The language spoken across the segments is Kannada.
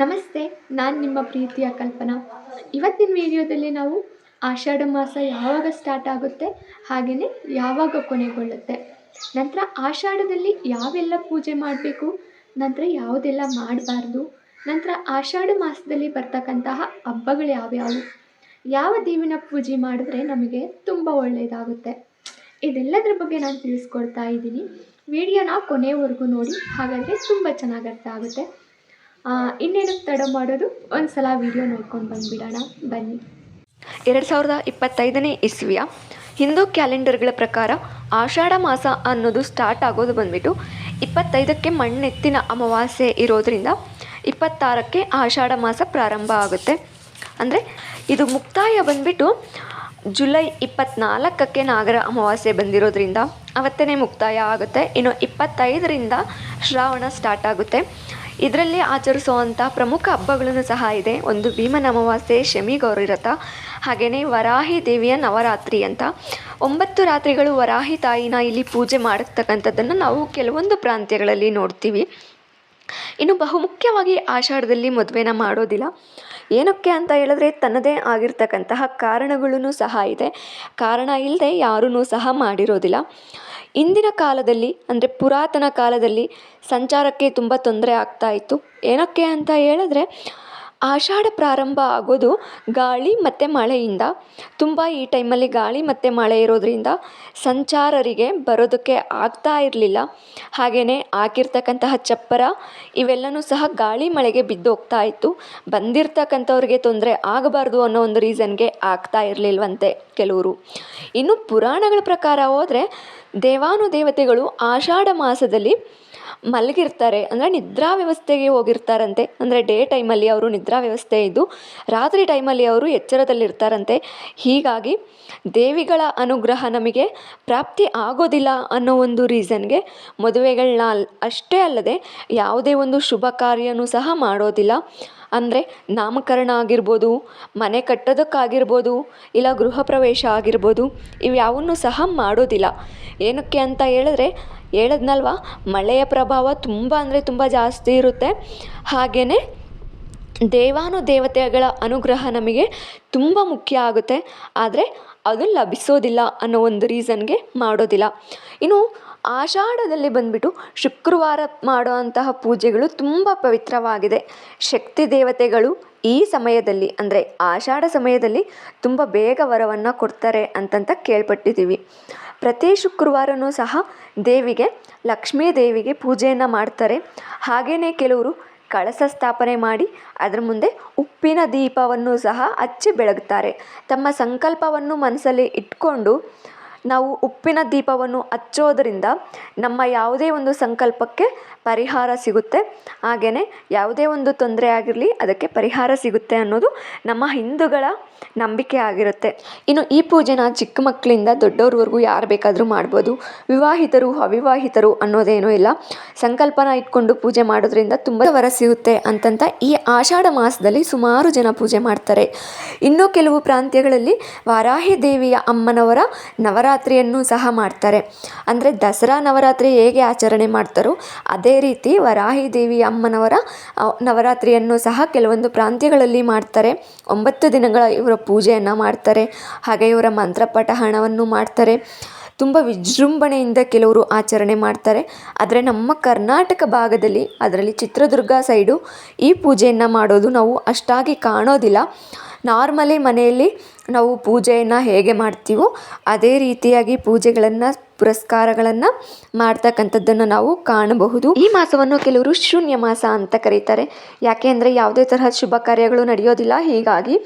ನಮಸ್ತೆ, ನಾನು ನಿಮ್ಮ ಪ್ರೀತಿಯ ಕಲ್ಪನಾ. ಇವತ್ತಿನ ವಿಡಿಯೋದಲ್ಲಿ ನಾವು ಆಷಾಢ ಮಾಸ ಯಾವಾಗ ಸ್ಟಾರ್ಟ್ ಆಗುತ್ತೆ ಹಾಗೆಯೇ ಯಾವಾಗ ಕೊನೆಗೊಳ್ಳುತ್ತೆ. ನಂತರ ಆಷಾಢದಲ್ಲಿ ಯಾವೆಲ್ಲ ಪೂಜೆ ಮಾಡಬೇಕು, ನಂತರ ಯಾವುದೆಲ್ಲ ಮಾಡಬಾರ್ದು, ನಂತರ ಆಷಾಢ ಮಾಸದಲ್ಲಿ ಬರ್ತಕ್ಕಂತಹ ಹಬ್ಬಗಳು ಯಾವ್ಯಾವು, ಯಾವ ದೇವಿನ ಪೂಜೆ ಮಾಡಿದ್ರೆ ನಮಗೆ ತುಂಬ ಒಳ್ಳೆಯದಾಗುತ್ತೆ. ಇದೆಲ್ಲದರ ಬಗ್ಗೆ ನಾನು ತಿಳಿಸ್ಕೊಡ್ತಾ ಇದ್ದೀನಿ. ವಿಡಿಯೋನ ಕೊನೆವರೆಗೂ ನೋಡಿ, ಹಾಗಾದರೆ ತುಂಬ ಚೆನ್ನಾಗಿ ಅರ್ಥ ಆಗುತ್ತೆ. ಇನ್ನೇನು ತಡ ಮಾಡೋದು? ಒಂದು ಸಲ ವಿಡಿಯೋ ನೋಡ್ಕೊಂಡು ಬಂದುಬಿಡೋಣ. ಬನ್ನಿ. ಎರಡು ಸಾವಿರದ ಇಪ್ಪತ್ತೈದನೇ ಇಸ್ವಿಯ ಹಿಂದೂ ಕ್ಯಾಲೆಂಡರ್ಗಳ ಪ್ರಕಾರ ಆಷಾಢ ಮಾಸ ಅನ್ನೋದು ಸ್ಟಾರ್ಟ್ ಆಗೋದು ಬಂದ್ಬಿಟ್ಟು ಇಪ್ಪತ್ತೈದಕ್ಕೆ ಮಣ್ಣೆತ್ತಿನ ಅಮಾವಾಸ್ಯೆ ಇರೋದ್ರಿಂದ ಇಪ್ಪತ್ತಾರಕ್ಕೆ ಆಷಾಢ ಮಾಸ ಪ್ರಾರಂಭ ಆಗುತ್ತೆ. ಅಂದರೆ ಇದು ಮುಕ್ತಾಯ ಬಂದ್ಬಿಟ್ಟು ಜುಲೈ ಇಪ್ಪತ್ತ್ನಾಲ್ಕಕ್ಕೆ ನಾಗರ ಅಮಾವಾಸ್ಯೆ ಬಂದಿರೋದ್ರಿಂದ ಅವತ್ತೇ ಮುಕ್ತಾಯ ಆಗುತ್ತೆ. ಇನ್ನು ಇಪ್ಪತ್ತೈದರಿಂದ ಶ್ರಾವಣ ಸ್ಟಾರ್ಟ್ ಆಗುತ್ತೆ. ಇದರಲ್ಲಿ ಆಚರಿಸುವಂಥ ಪ್ರಮುಖ ಹಬ್ಬಗಳನ್ನು ಸಹ ಇದೆ. ಒಂದು ಭೀಮನ ಅಮಾವಾಸ್ಯೆ ಶಮಿ ಗೌರಿ ಹಾಗೆಯೇ ವರಾಹಿ ದೇವಿಯ ನವರಾತ್ರಿ ಅಂತ. ಒಂಬತ್ತು ರಾತ್ರಿಗಳು ವರಾಹಿ ತಾಯಿನ ಇಲ್ಲಿ ಪೂಜೆ ಮಾಡತಕ್ಕಂಥದ್ದನ್ನು ನಾವು ಕೆಲವೊಂದು ಪ್ರಾಂತ್ಯಗಳಲ್ಲಿ ನೋಡ್ತೀವಿ. ಇನ್ನು ಬಹುಮುಖ್ಯವಾಗಿ ಆಷಾಢದಲ್ಲಿ ಮದುವೆನ ಮಾಡೋದಿಲ್ಲ. ಏನಕ್ಕೆ ಅಂತ ಹೇಳಿದ್ರೆ ತನ್ನದೇ ಆಗಿರ್ತಕ್ಕಂತಹ ಕಾರಣಗಳೂ ಸಹ ಇದೆ. ಕಾರಣ ಇಲ್ಲದೆ ಯಾರೂ ಸಹ ಮಾಡಿರೋದಿಲ್ಲ. ಇಂದಿನ ಕಾಲದಲ್ಲಿ, ಅಂದರೆ ಪುರಾತನ ಕಾಲದಲ್ಲಿ ಸಂಚಾರಕ್ಕೆ ತುಂಬ ತೊಂದರೆ ಆಗ್ತಾ ಇತ್ತು. ಏನಕ್ಕೆ ಅಂತ ಹೇಳಿದ್ರೆ ಆಷಾಢ ಪ್ರಾರಂಭ ಆಗೋದು ಗಾಳಿ ಮತ್ತು ಮಳೆಯಿಂದ. ತುಂಬ ಈ ಟೈಮಲ್ಲಿ ಗಾಳಿ ಮತ್ತು ಮಳೆ ಇರೋದರಿಂದ ಸಂಚಾರರಿಗೆ ಬರೋದಕ್ಕೆ ಆಗ್ತಾ ಇರಲಿಲ್ಲ. ಹಾಗೆಯೇ ಹಾಕಿರ್ತಕ್ಕಂತಹ ಚಪ್ಪರ ಇವೆಲ್ಲನೂ ಸಹ ಗಾಳಿ ಮಳೆಗೆ ಬಿದ್ದು ಹೋಗ್ತಾ ಇತ್ತು. ಬಂದಿರ್ತಕ್ಕಂಥವ್ರಿಗೆ ತೊಂದರೆ ಆಗಬಾರ್ದು ಅನ್ನೋ ಒಂದು ರೀಸನ್ಗೆ ಆಗ್ತಾ ಇರಲಿಲ್ವಂತೆ ಕೆಲವರು. ಇನ್ನು ಪುರಾಣಗಳ ಪ್ರಕಾರ ಹೋದರೆ ದೇವಾನುದೇವತೆಗಳು ಆಷಾಢ ಮಾಸದಲ್ಲಿ ಮಲಗಿರ್ತಾರೆ. ಅಂದರೆ ನಿದ್ರಾ ವ್ಯವಸ್ಥೆಗೆ ಹೋಗಿರ್ತಾರಂತೆ. ಅಂದರೆ ಡೇ ಟೈಮಲ್ಲಿ ಅವರು ನಿದ್ರಾ ವ್ಯವಸ್ಥೆ ಇದ್ದು ರಾತ್ರಿ ಟೈಮಲ್ಲಿ ಅವರು ಎಚ್ಚರದಲ್ಲಿರ್ತಾರಂತೆ. ಹೀಗಾಗಿ ದೇವಿಗಳ ಅನುಗ್ರಹ ನಮಗೆ ಪ್ರಾಪ್ತಿ ಆಗೋದಿಲ್ಲ ಅನ್ನೋ ಒಂದು ರೀಸನ್ಗೆ ಮದುವೆಗಳನ್ನ ಅಷ್ಟೇ ಅಲ್ಲದೆ ಯಾವುದೇ ಒಂದು ಶುಭ ಕಾರ್ಯನೂ ಸಹ ಮಾಡೋದಿಲ್ಲ. ಅಂದರೆ ನಾಮಕರಣ ಆಗಿರ್ಬೋದು, ಮನೆ ಕಟ್ಟೋದಕ್ಕಾಗಿರ್ಬೋದು, ಇಲ್ಲ ಗೃಹ ಪ್ರವೇಶ ಆಗಿರ್ಬೋದು ಇವ್ಯಾವನ್ನೂ ಸಹ ಮಾಡೋದಿಲ್ಲ. ಏನಕ್ಕೆ ಅಂತ ಹೇಳಿದ್ರೆ, ಹೇಳಿದ್ನಲ್ವ, ಮಳೆಯ ಪ್ರಭಾವ ತುಂಬ ಅಂದರೆ ತುಂಬ ಜಾಸ್ತಿ ಇರುತ್ತೆ. ಹಾಗೆಯೇ ದೇವಾನುದೇವತೆಗಳ ಅನುಗ್ರಹ ನಮಗೆ ತುಂಬ ಮುಖ್ಯ ಆಗುತ್ತೆ. ಆದರೆ ಅದು ಲಭಿಸೋದಿಲ್ಲ ಅನ್ನೋ ಒಂದು ರೀಸನ್ಗೆ ಮಾಡೋದಿಲ್ಲ. ಇನ್ನು ಆಷಾಢದಲ್ಲಿ ಬಂದ್ಬಿಟ್ಟು ಶುಕ್ರವಾರ ಮಾಡುವಂತಹ ಪೂಜೆಗಳು ತುಂಬ ಪವಿತ್ರವಾಗಿದೆ. ಶಕ್ತಿ ದೇವತೆಗಳು ಈ ಸಮಯದಲ್ಲಿ, ಅಂದರೆ ಆಷಾಢ ಸಮಯದಲ್ಲಿ ತುಂಬ ಬೇಗ ವರವನ್ನು ಕೊಡ್ತಾರೆ ಅಂತಂತ ಕೇಳ್ಪಟ್ಟಿದ್ದೀವಿ. ಪ್ರತಿ ಶುಕ್ರವಾರನೂ ಸಹ ದೇವಿಗೆ, ಲಕ್ಷ್ಮೀ ದೇವಿಗೆ ಪೂಜೆಯನ್ನು ಮಾಡ್ತಾರೆ. ಹಾಗೆಯೇ ಕೆಲವರು ಕಳಸ ಸ್ಥಾಪನೆ ಮಾಡಿ ಅದರ ಮುಂದೆ ಉಪ್ಪಿನ ದೀಪವನ್ನು ಸಹ ಹಚ್ಚಿ ಬೆಳಗ್ತಾರೆ. ತಮ್ಮ ಸಂಕಲ್ಪವನ್ನು ಮನಸ್ಸಲ್ಲಿ ಇಟ್ಕೊಂಡು ನಾವು ಉಪ್ಪಿನ ದೀಪವನ್ನು ಹಚ್ಚೋದ್ರಿಂದ ನಮ್ಮ ಯಾವುದೇ ಒಂದು ಸಂಕಲ್ಪಕ್ಕೆ ಪರಿಹಾರ ಸಿಗುತ್ತೆ. ಹಾಗೆಯೇ ಯಾವುದೇ ಒಂದು ತೊಂದರೆ ಆಗಿರಲಿ ಅದಕ್ಕೆ ಪರಿಹಾರ ಸಿಗುತ್ತೆ ಅನ್ನೋದು ನಮ್ಮ ಹಿಂದೂಗಳ ನಂಬಿಕೆ ಆಗಿರುತ್ತೆ. ಇನ್ನು ಈ ಪೂಜೆನ ಚಿಕ್ಕ ಮಕ್ಕಳಿಂದ ದೊಡ್ಡವ್ರವರೆಗೂ ಯಾರು ಬೇಕಾದರೂ ಮಾಡ್ಬೋದು. ವಿವಾಹಿತರು, ಅವಿವಾಹಿತರು ಅನ್ನೋದೇನೂ ಇಲ್ಲ. ಸಂಕಲ್ಪನ ಇಟ್ಕೊಂಡು ಪೂಜೆ ಮಾಡೋದ್ರಿಂದ ತುಂಬ ವರ ಸಿಗುತ್ತೆ ಅಂತಂತ ಈ ಆಷಾಢ ಮಾಸದಲ್ಲಿ ಸುಮಾರು ಜನ ಪೂಜೆ ಮಾಡ್ತಾರೆ. ಇನ್ನು ಕೆಲವು ಪ್ರಾಂತ್ಯಗಳಲ್ಲಿ ವಾರಾಹಿ ದೇವಿಯ ಅಮ್ಮನವರ ನವರಾತ್ರಿಯನ್ನು ಸಹ ಮಾಡ್ತಾರೆ. ಅಂದರೆ ದಸರಾ ನವರಾತ್ರಿ ಹೇಗೆ ಆಚರಣೆ ಮಾಡ್ತಾರೋ ಅದೇ ರೀತಿ ವರಾಹಿ ದೇವಿ ಅಮ್ಮನವರ ನವರಾತ್ರಿಯನ್ನು ಸಹ ಕೆಲವೊಂದು ಪ್ರಾಂತ್ಯಗಳಲ್ಲಿ ಮಾಡ್ತಾರೆ. ಒಂಬತ್ತು ದಿನಗಳ ಇವರ ಪೂಜೆಯನ್ನು ಮಾಡ್ತಾರೆ. ಹಾಗೆ ಇವರ ಮಂತ್ರಪಟ ಹಣವನ್ನು ಮಾಡ್ತಾರೆ. ತುಂಬ ವಿಜೃಂಭಣೆಯಿಂದ ಕೆಲವರು ಆಚರಣೆ ಮಾಡ್ತಾರೆ. ಆದರೆ ನಮ್ಮ ಕರ್ನಾಟಕ ಭಾಗದಲ್ಲಿ, ಅದರಲ್ಲಿ ಚಿತ್ರದುರ್ಗ ಸೈಡು ಈ ಪೂಜೆಯನ್ನು ಮಾಡೋದು ನಾವು ಅಷ್ಟಾಗಿ ಕಾಣೋದಿಲ್ಲ. ನಾರ್ಮಲಿ ಮನೆಯಲ್ಲಿ ನಾವು ಪೂಜೆಯನ್ನು ಹೇಗೆ ಮಾಡ್ತೀವೋ, ಅದೇ ರೀತಿಯಾಗಿ ಪೂಜೆಗಳನ್ನು ಪುರಸ್ಕಾರಗಳನ್ನು ಮಾಡ್ತಕ್ಕಂಥದ್ದನ್ನು ನಾವು ಕಾಣಬಹುದು. ಈ ಮಾಸವನ್ನು ಕೆಲವರು ಶೂನ್ಯ ಮಾಸ ಅಂತ ಕರೀತಾರೆ. ಯಾಕೆ ಅಂದರೆ ಯಾವುದೇ ತರಹದ ಶುಭ ಕಾರ್ಯಗಳು ನಡೆಯೋದಿಲ್ಲ. ಹೀಗಾಗಿ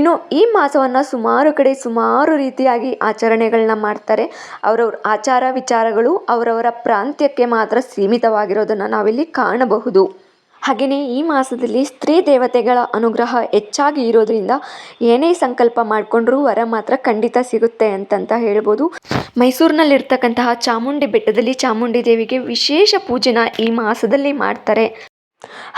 ಇನ್ನು ಈ ಮಾಸವನ್ನು ಸುಮಾರು ಕಡೆ ಸುಮಾರು ರೀತಿಯಾಗಿ ಆಚರಣೆಗಳನ್ನ ಮಾಡ್ತಾರೆ. ಅವರವ್ರ ಆಚಾರ ವಿಚಾರಗಳು ಅವರವರ ಪ್ರಾಂತ್ಯಕ್ಕೆ ಮಾತ್ರ ಸೀಮಿತವಾಗಿರೋದನ್ನು ನಾವಿಲ್ಲಿ ಕಾಣಬಹುದು. ಹಾಗೆಯೇ ಈ ಮಾಸದಲ್ಲಿ ಸ್ತ್ರೀ ದೇವತೆಗಳ ಅನುಗ್ರಹ ಹೆಚ್ಚಾಗಿ ಇರೋದ್ರಿಂದ ಏನೇ ಸಂಕಲ್ಪ ಮಾಡಿಕೊಂಡ್ರೂ ವರ ಮಾತ್ರ ಖಂಡಿತ ಸಿಗುತ್ತೆ ಅಂತಂತ ಹೇಳ್ಬೋದು. ಮೈಸೂರಿನಲ್ಲಿರ್ತಕ್ಕಂತಹ ಚಾಮುಂಡಿ ಬೆಟ್ಟದಲ್ಲಿ ಚಾಮುಂಡಿ ದೇವಿಗೆ ವಿಶೇಷ ಪೂಜೆನ ಈ ಮಾಸದಲ್ಲಿ ಮಾಡ್ತಾರೆ.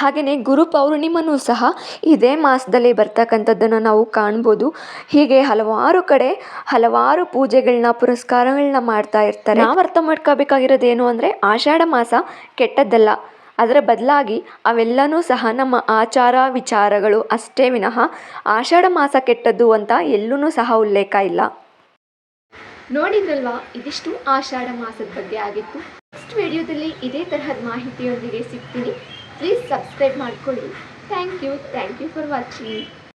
ಹಾಗೆಯೇ ಗುರು ಪೌರ್ಣಿಮನೂ ಸಹ ಇದೇ ಮಾಸದಲ್ಲಿ ಬರ್ತಕ್ಕಂಥದ್ದನ್ನು ನಾವು ಕಾಣ್ಬೋದು. ಹೀಗೆ ಹಲವಾರು ಕಡೆ ಹಲವಾರು ಪೂಜೆಗಳನ್ನ ಪುರಸ್ಕಾರಗಳನ್ನ ಮಾಡ್ತಾ ಇರ್ತಾರೆ. ನಾವು ಅರ್ಥ ಮಾಡ್ಕೋಬೇಕಾಗಿರೋದೇನು ಅಂದರೆ ಆಷಾಢ ಮಾಸ ಕೆಟ್ಟದ್ದಲ್ಲ. ಅದರ ಬದಲಾಗಿ ಅವೆಲ್ಲನೂ ಸಹ ನಮ್ಮ ಆಚಾರ ವಿಚಾರಗಳು ಅಷ್ಟೇ ವಿನಃ ಆಷಾಢ ಮಾಸ ಕೆಟ್ಟದ್ದು ಅಂತ ಎಲ್ಲೂ ಸಹ ಉಲ್ಲೇಖ ಇಲ್ಲ. ನೋಡಿದ್ರಲ್ವಾ? ಇದಿಷ್ಟು ಆಷಾಢ ಮಾಸದ ಬಗ್ಗೆ ಆಗಿತ್ತು. ನೆಕ್ಸ್ಟ್ ವಿಡಿಯೋದಲ್ಲಿ ಇದೇ ತರಹದ ಮಾಹಿತಿಯೊಂದಿಗೆ ಸಿಗ್ತೀನಿ. ಪ್ಲೀಸ್ ಸಬ್ಸ್ಕ್ರೈಬ್ ಮಾಡಿಕೊಳ್ಳಿ. Thank you thank you for watching